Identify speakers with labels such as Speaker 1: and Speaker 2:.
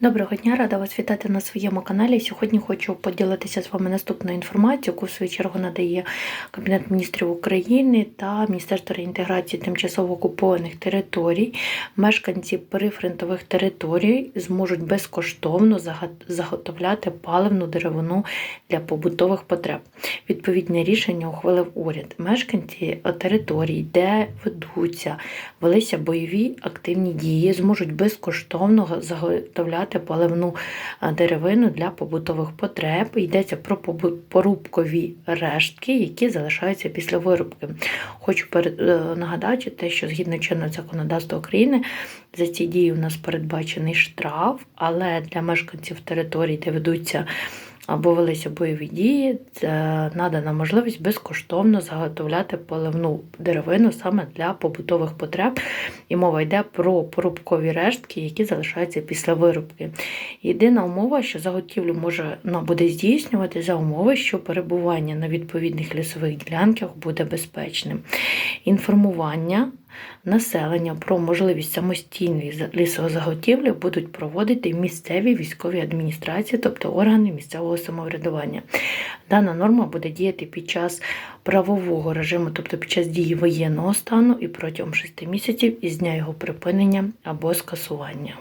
Speaker 1: Доброго дня, рада вас вітати на своєму каналі. Сьогодні хочу поділитися з вами наступною інформацією, яку в свою чергу надає Кабінет міністрів України та Міністерство реінтеграції тимчасово окупованих територій. Мешканці прифронтових територій зможуть безкоштовно заготовляти паливну деревину для побутових потреб. Відповідне рішення ухвалив уряд. Мешканці територій, де ведуться, велися бойові активні дії, зможуть безкоштовно заготовляти паливну поливну деревину для побутових потреб. Йдеться про порубкові рештки, які залишаються після вирубки. Хочу е, нагадати, те, що згідно чинного законодавства України за ці дії у нас передбачений штраф, але для мешканців територій, де ведуться або велися бойові дії, це надана можливість безкоштовно заготовляти поливну деревину саме для побутових потреб. І мова йде про порубкові рештки, які залишаються після вирубки. Єдина умова, що заготівлю може ну, буде здійснювати за умови, що перебування на відповідних лісових ділянках буде безпечним. Інформування населення про можливість самостійної за- лісозаготівлі будуть проводити місцеві військові адміністрації, тобто органи місцевого самоврядування. Дана норма буде діяти під час правового режиму, тобто під час дії воєнного стану і протягом 6 місяців із дня його припинення або скасування.